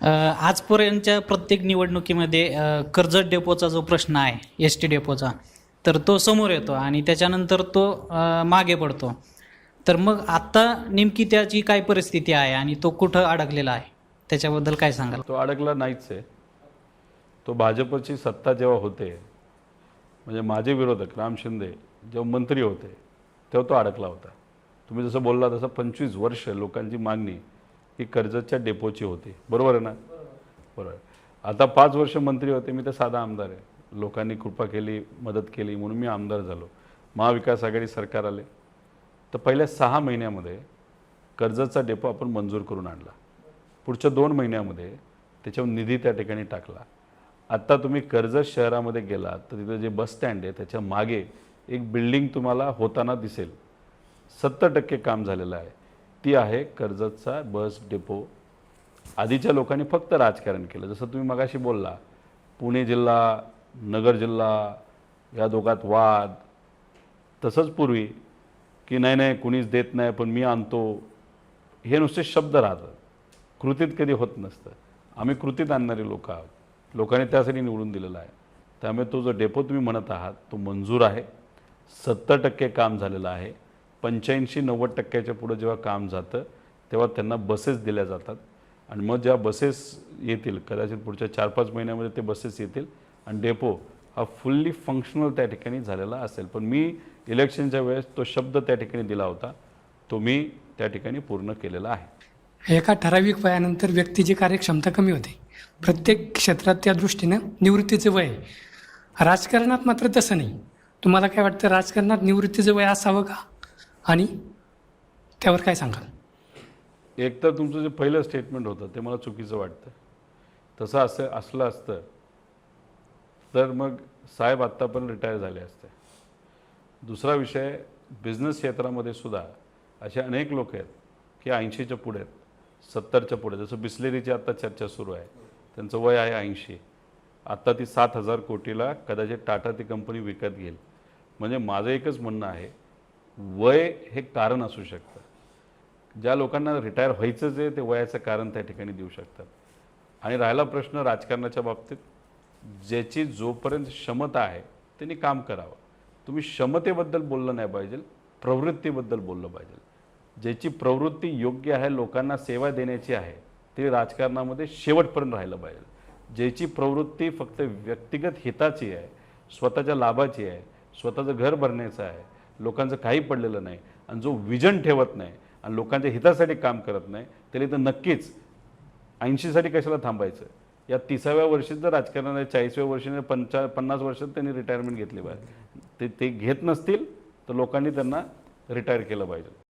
आजपर्यंतच्या प्रत्येक निवडणुकीमध्ये कर्जत डेपोचा जो प्रश्न आहे एस टी डेपोचा तर तो समोर येतो आणि त्याच्यानंतर तो मागे पडतो. तर मग आत्ता नेमकी त्याची काय परिस्थिती आहे आणि तो कुठं अडकलेला आहे? त्याच्याबद्दल काय सांगाल? तो अडकला नाहीच आहे. तो भाजपची सत्ता जेव्हा होते म्हणजे माझे विरोधक राम शिंदे जेव्हा मंत्री होते तेव्हा तो अडकला होता. तुम्ही जसं बोलला तसं पंचवीस वर्ष लोकांची मागणी ही कर्जतच्या डेपोची होती. बरोबर आहे ना? बरोबर. आता पाच वर्ष मंत्री होते मी तर साधा आमदार आहे. लोकांनी कृपा केली मदत केली म्हणून मी आमदार झालो. महाविकास आघाडी सरकार आले. तर पहिल्या सहा महिन्यामध्ये कर्जतचा डेपो आपण मंजूर करून आणला. पुढच्या दोन महिन्यामध्ये त्याच्यावर निधी त्या ठिकाणी टाकला. आत्ता तुम्ही कर्जत शहरामध्ये गेलात तर तिथं जे बस स्टँड आहे त्याच्यामागे एक बिल्डिंग तुम्हाला होताना दिसेल. सत्तर टक्के काम झालेलं आहे. ती आहे कर्जतचा बस डेपो. आधीच्या लोकांनी फक्त राजकारण केलं. जसं तुम्ही मगाशी बोलला पुणे जिल्हा नगर जिल्हा या दोघात वाद. तसंच पूर्वी की नाही नाही कुणीच देत नाही पण मी आणतो. हे नुसते शब्द राहतात. कृतीत कधी होत नसतं. आम्ही कृतीत आणणारे लोक आहोत. लोकांनी त्यासाठी निवडून दिलेला आहे. त्यामुळे तो जो डेपो तुम्ही म्हणत आहात तो मंजूर आहे. सत्तर टक्के काम झालेलं आहे. पंच्याऐंशी नव्वद टक्क्याच्या पुढं जेव्हा काम जातं तेव्हा त्यांना बसेस दिल्या जातात. आणि मग जेव्हा बसेस येतील कदाचित पुढच्या चार पाच महिन्यामध्ये ते बसेस येतील आणि डेपो हा फुल्ली फंक्शनल त्या ठिकाणी झालेला असेल. पण मी इलेक्शनच्या वेळेस तो शब्द त्या ठिकाणी दिला होता. तो मी त्या ठिकाणी पूर्ण केलेला आहे. एका ठराविक वयानंतर व्यक्तीची कार्यक्षमता कमी होते प्रत्येक क्षेत्रात त्या दृष्टीनं निवृत्तीचं वय राजकारणात मात्र तसं नाही. तुम्हाला काय वाटतं राजकारणात निवृत्तीचं वय असावं का? आणि त्यावर काय सांगाल? एक तर तुमचं जे पहिलं स्टेटमेंट होतं ते मला चुकीचं वाटतं. तसं असं असलं असतं तर मग साहेब आत्ता पण रिटायर झाले असते. दुसरा विषय बिझनेस क्षेत्रामध्ये सुद्धा असे अनेक लोक आहेत की ऐंशीच्या पुढे आहेत सत्तरच्या पुढे जसं बिस्लेरीची आत्ता चर्चा सुरू आहे त्यांचं वय आहे ऐंशी. आत्ता ती सात हजार कोटीला कदाचित टाटा ती कंपनी विकत घेईल. म्हणजे माझं एकच म्हणणं आहे वय हे कारण असू शकतं. ज्या लोकांना रिटायर व्हायचंच आहे ते वयाचं कारण त्या ठिकाणी देऊ शकतात. आणि राहिला प्रश्न राजकारणाच्या बाबतीत ज्याची जोपर्यंत क्षमता आहे त्यांनी काम करावं. तुम्ही क्षमतेबद्दल बोललं नाही पाहिजे प्रवृत्तीबद्दल बोललं पाहिजे. ज्याची प्रवृत्ती योग्य आहे लोकांना सेवा देण्याची आहे ते राजकारणामध्ये शेवटपर्यंत राहिलं पाहिजे. ज्याची प्रवृत्ती फक्त व्यक्तिगत हिताची आहे स्वतःच्या लाभाची आहे स्वतःचं घर भरण्याचं आहे लोकांचं काही पडलेलं नाही आणि जो विजन ठेवत नाही आणि लोकांच्या हितासाठी काम करत नाही त्याला तर नक्कीच ऐंशीसाठी कशाला थांबायचं? या तिसाव्या वर्षी जर राजकारणाने चाळीसव्या वर्षी पंचा पन्नास वर्षात त्यांनी रिटायरमेंट घेतली पाहिजे. ते ते घेत नसतील तर लोकांनी त्यांना रिटायर केलं पाहिजे.